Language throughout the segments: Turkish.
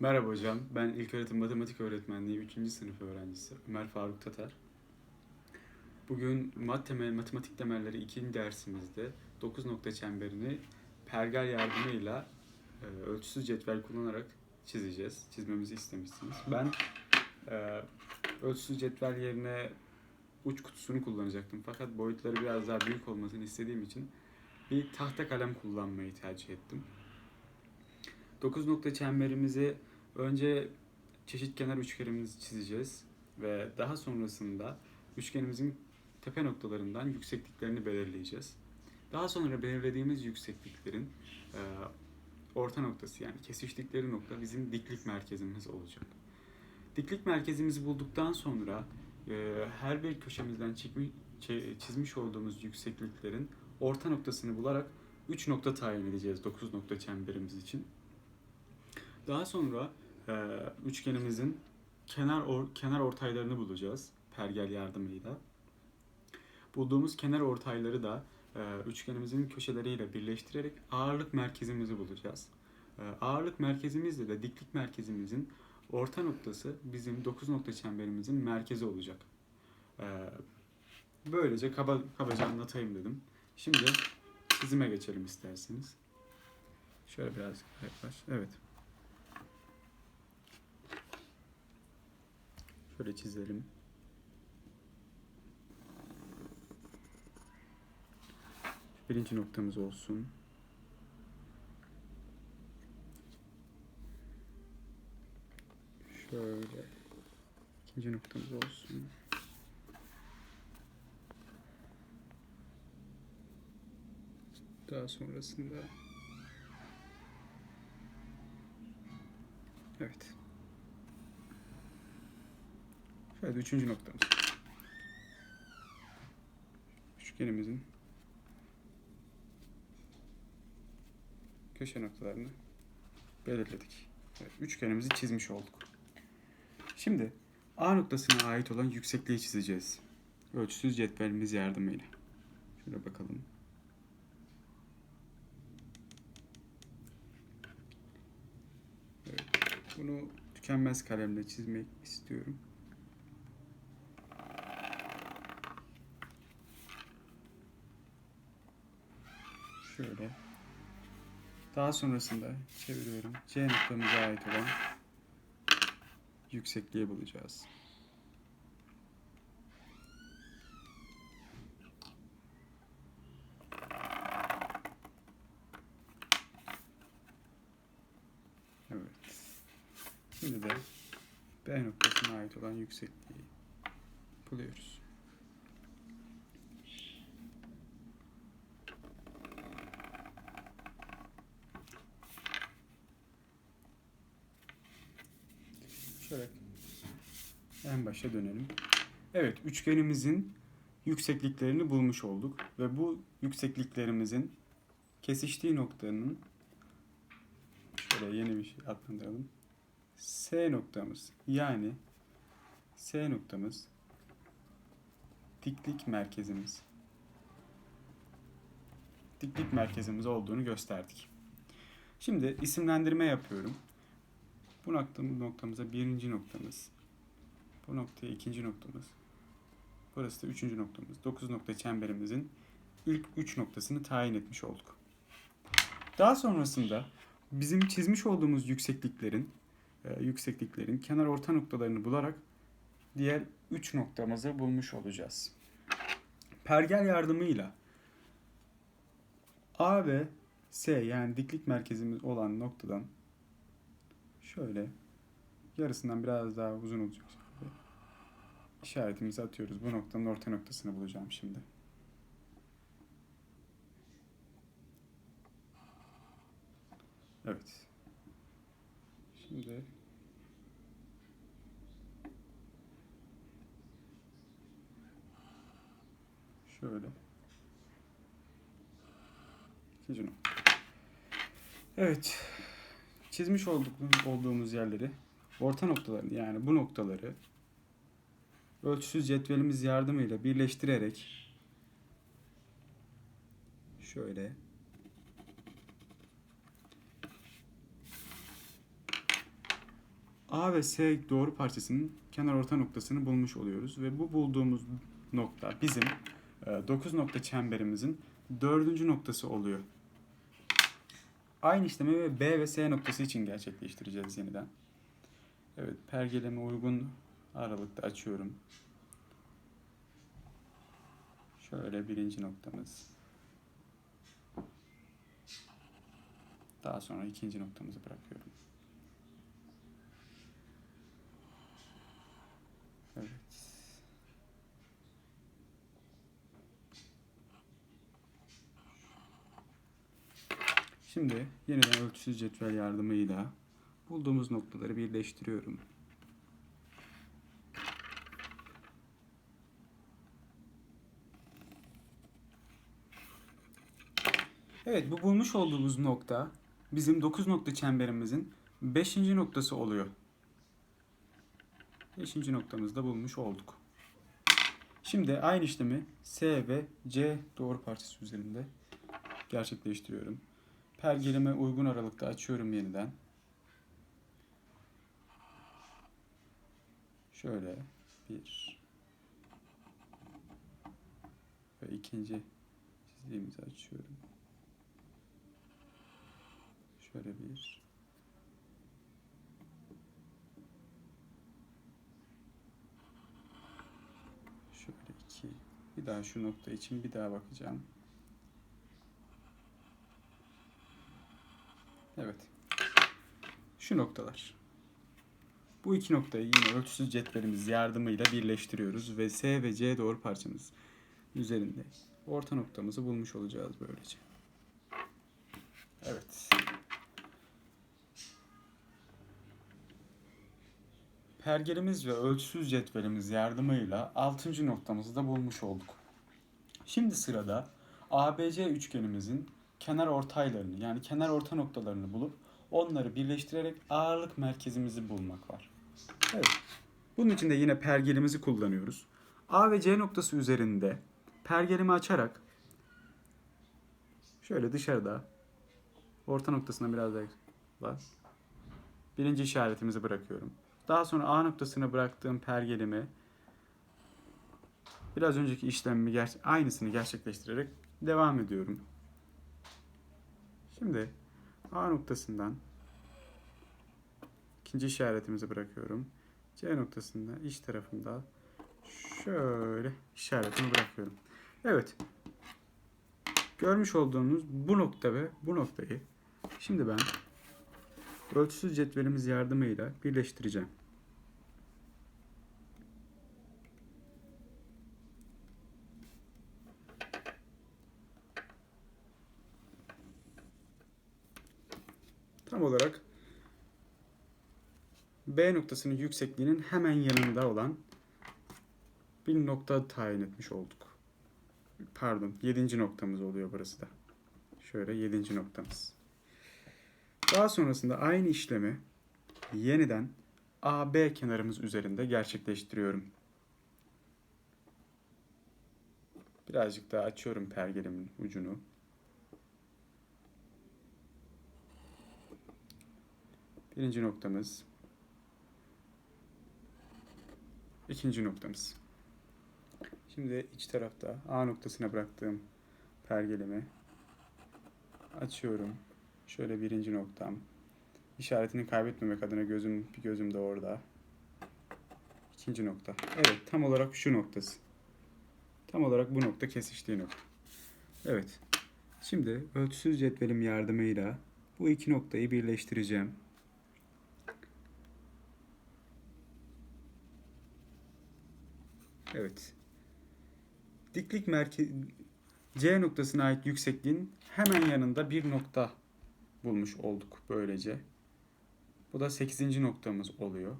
Merhaba hocam, ben İlköğretim Matematik Öğretmenliği 3. sınıf öğrencisi Ömer Faruk Tatar. Bugün mat temel, matematik temelleri 2. dersimizde 9 nokta çemberini pergel yardımıyla e, ölçüsüz cetvel kullanarak çizeceğiz. Çizmemizi istemişsiniz. Ben e, ölçüsüz cetvel yerine uç kutusunu kullanacaktım. Fakat boyutları biraz daha büyük olmasını istediğim için bir tahta kalem kullanmayı tercih ettim. 9 nokta çemberimizi önce çeşit kenar üçgenimizi çizeceğiz ve daha sonrasında üçgenimizin tepe noktalarından yüksekliklerini belirleyeceğiz. Daha sonra belirlediğimiz yüksekliklerin e, orta noktası yani kesiştikleri nokta bizim diklik merkezimiz olacak. Diklik merkezimizi bulduktan sonra e, her bir köşemizden çekmi- çe- çizmiş olduğumuz yüksekliklerin orta noktasını bularak 3 nokta tayin edeceğiz 9 nokta çemberimiz için. Daha sonra üçgenimizin kenar or, kenar ortaylarını bulacağız pergel yardımıyla. Bulduğumuz kenar ortayları da e, üçgenimizin köşeleriyle birleştirerek ağırlık merkezimizi bulacağız. E, ağırlık merkezimizle de diklik merkezimizin orta noktası bizim 9 nokta çemberimizin merkezi olacak. E, böylece kaba, kabaca anlatayım dedim. Şimdi çizime geçelim isterseniz. Şöyle biraz yaklaş. Evet. Şöyle çizelim. Birinci noktamız olsun. Şöyle. ikinci noktamız olsun. Daha sonrasında Şöyle üçüncü noktamız. Üçgenimizin köşe noktalarını belirledik. Evet, üçgenimizi çizmiş olduk. Şimdi A noktasına ait olan yüksekliği çizeceğiz. Ölçüsüz cetvelimiz yardımıyla. Şöyle bakalım. Evet, bunu tükenmez kalemle çizmek istiyorum. Şöyle. Daha sonrasında çeviriyorum. C noktamıza ait olan yüksekliği bulacağız. Evet. Şimdi de B noktasına ait olan yüksekliği buluyoruz. Şöyle en başa dönelim. Evet, üçgenimizin yüksekliklerini bulmuş olduk ve bu yüksekliklerimizin kesiştiği noktanın şöyle yeni bir şey adlandıralım. S noktamız yani S noktamız diklik merkezimiz. Diklik merkezimiz olduğunu gösterdik. Şimdi isimlendirme yapıyorum. Bu noktamız, noktamıza birinci noktamız. Bu noktaya ikinci noktamız. Burası da üçüncü noktamız. Dokuz nokta çemberimizin ilk üç noktasını tayin etmiş olduk. Daha sonrasında bizim çizmiş olduğumuz yüksekliklerin e, yüksekliklerin kenar orta noktalarını bularak diğer üç noktamızı bulmuş olacağız. Pergel yardımıyla A ve S yani diklik merkezimiz olan noktadan şöyle yarısından biraz daha uzun olacak. İşaretimizi atıyoruz. Bu noktanın orta noktasını bulacağım şimdi. Evet. Şimdi şöyle ikinci nokta. Evet. Çizmiş olduk, olduğumuz yerleri orta noktalarını yani bu noktaları ölçüsüz cetvelimiz yardımıyla birleştirerek şöyle A ve S doğru parçasının kenar orta noktasını bulmuş oluyoruz ve bu bulduğumuz nokta bizim 9 nokta çemberimizin dördüncü noktası oluyor. Aynı işlemi B ve S noktası için gerçekleştireceğiz yeniden. Evet, pergeleme uygun aralıkta açıyorum. Şöyle birinci noktamız. Daha sonra ikinci noktamızı bırakıyorum. Evet. Şimdi yeniden ölçüsüz cetvel yardımıyla bulduğumuz noktaları birleştiriyorum. Evet bu bulmuş olduğumuz nokta bizim 9 nokta çemberimizin 5. noktası oluyor. 5. noktamızda bulmuş olduk. Şimdi aynı işlemi S ve C doğru parçası üzerinde gerçekleştiriyorum. Pergelime uygun aralıkta açıyorum yeniden. Şöyle bir ve ikinci çizdiğimizi açıyorum. Şöyle bir şöyle iki bir daha şu nokta için bir daha bakacağım. Evet. Şu noktalar. Bu iki noktayı yine ölçüsüz cetvelimiz yardımıyla birleştiriyoruz ve S ve C doğru parçamız üzerinde orta noktamızı bulmuş olacağız böylece. Evet. Pergelimiz ve ölçüsüz cetvelimiz yardımıyla 6. noktamızı da bulmuş olduk. Şimdi sırada ABC üçgenimizin kenar ortaylarını yani kenar orta noktalarını bulup onları birleştirerek ağırlık merkezimizi bulmak var. Evet. Bunun için de yine pergelimizi kullanıyoruz. A ve C noktası üzerinde pergelimi açarak şöyle dışarıda orta noktasına biraz daha. Birinci işaretimizi bırakıyorum. Daha sonra A noktasına bıraktığım pergelimi biraz önceki işlemimi ger- aynısını gerçekleştirerek devam ediyorum. Şimdi A noktasından ikinci işaretimizi bırakıyorum. C noktasında iç tarafında şöyle işaretimi bırakıyorum. Evet. Görmüş olduğunuz bu nokta ve bu noktayı şimdi ben ölçüsüz cetvelimiz yardımıyla birleştireceğim. Tam olarak B noktasının yüksekliğinin hemen yanında olan bir nokta tayin etmiş olduk. Pardon, yedinci noktamız oluyor burası da. Şöyle yedinci noktamız. Daha sonrasında aynı işlemi yeniden AB kenarımız üzerinde gerçekleştiriyorum. Birazcık daha açıyorum pergelimin ucunu. Birinci noktamız. İkinci noktamız. Şimdi iç tarafta A noktasına bıraktığım pergelimi açıyorum. Şöyle birinci noktam. İşaretini kaybetmemek adına gözüm bir gözüm de orada. İkinci nokta. Evet, tam olarak şu noktası. Tam olarak bu nokta kesiştiği nokta. Evet. Şimdi ölçüsüz cetvelim yardımıyla bu iki noktayı birleştireceğim. Evet. Diklik merkezi C noktasına ait yüksekliğin hemen yanında bir nokta bulmuş olduk böylece. Bu da 8. noktamız oluyor.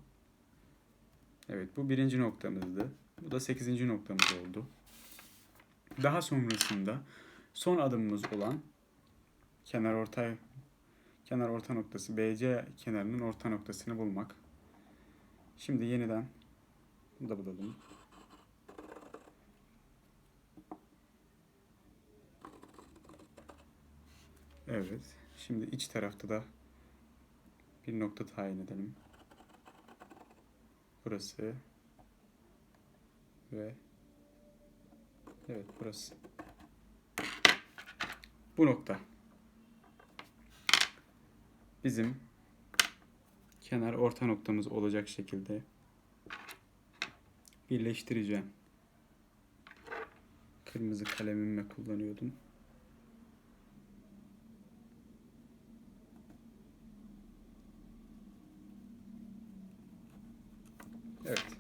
Evet bu birinci noktamızdı. Bu da 8. noktamız oldu. Daha sonrasında son adımımız olan kenar orta kenar orta noktası BC kenarının orta noktasını bulmak. Şimdi yeniden bunu da bulalım. Evet. Şimdi iç tarafta da bir nokta tayin edelim. burası ve evet burası. Bu nokta bizim kenar orta noktamız olacak şekilde birleştireceğim. Kırmızı kalemimle kullanıyordum. Evet.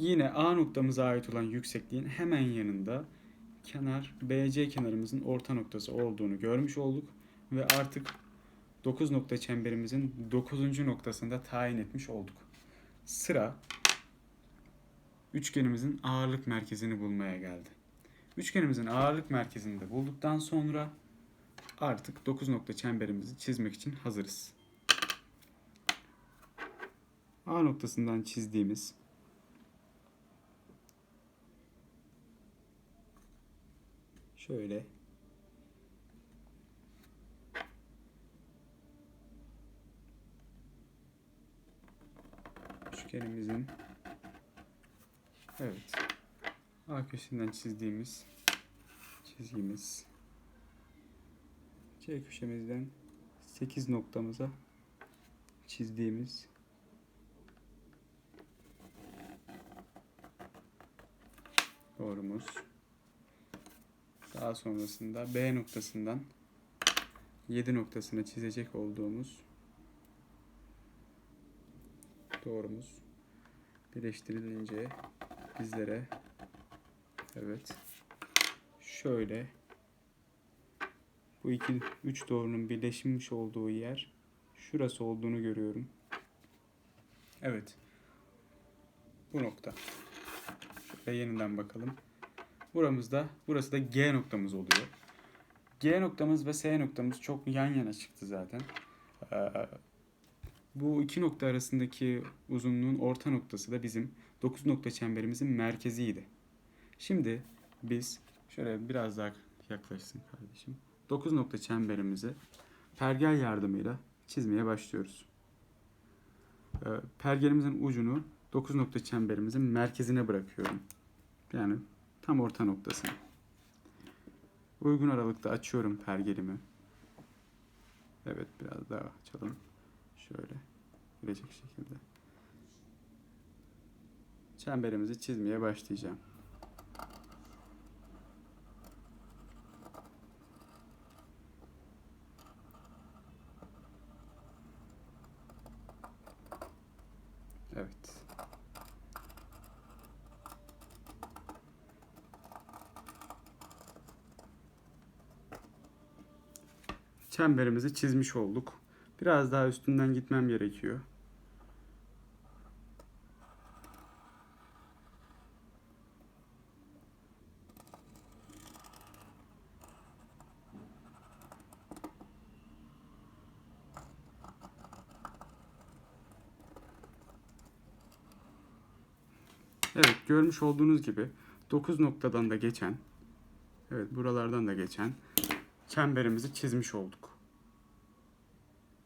Yine A noktamıza ait olan yüksekliğin hemen yanında kenar BC kenarımızın orta noktası olduğunu görmüş olduk ve artık 9 nokta çemberimizin 9. noktasında tayin etmiş olduk. Sıra üçgenimizin ağırlık merkezini bulmaya geldi. Üçgenimizin ağırlık merkezini de bulduktan sonra artık 9 nokta çemberimizi çizmek için hazırız. A noktasından çizdiğimiz şöyle. Üçgenimizin evet A köşesinden çizdiğimiz çizgimiz. C köşemizden 8 noktamıza çizdiğimiz doğrumuz. Daha sonrasında B noktasından 7 noktasına çizecek olduğumuz doğrumuz birleştirilince bizlere evet şöyle bu iki üç doğrunun birleşmiş olduğu yer şurası olduğunu görüyorum. Evet. Bu nokta. Şöyle yeniden bakalım. Buramızda, burası da G noktamız oluyor. G noktamız ve S noktamız çok yan yana çıktı zaten. Ee, bu iki nokta arasındaki uzunluğun orta noktası da bizim 9 nokta çemberimizin merkeziydi. Şimdi biz şöyle biraz daha yaklaşsın kardeşim. 9 nokta çemberimizi pergel yardımıyla çizmeye başlıyoruz. Ee, pergelimizin ucunu 9 nokta çemberimizin merkezine bırakıyorum. Yani tam orta noktasına. Uygun aralıkta açıyorum pergelimi. Evet biraz daha açalım. Şöyle gelecek şekilde. Çemberimizi çizmeye başlayacağım. Evet. Çemberimizi çizmiş olduk. Biraz daha üstünden gitmem gerekiyor. Evet görmüş olduğunuz gibi 9 noktadan da geçen evet buralardan da geçen çemberimizi çizmiş olduk.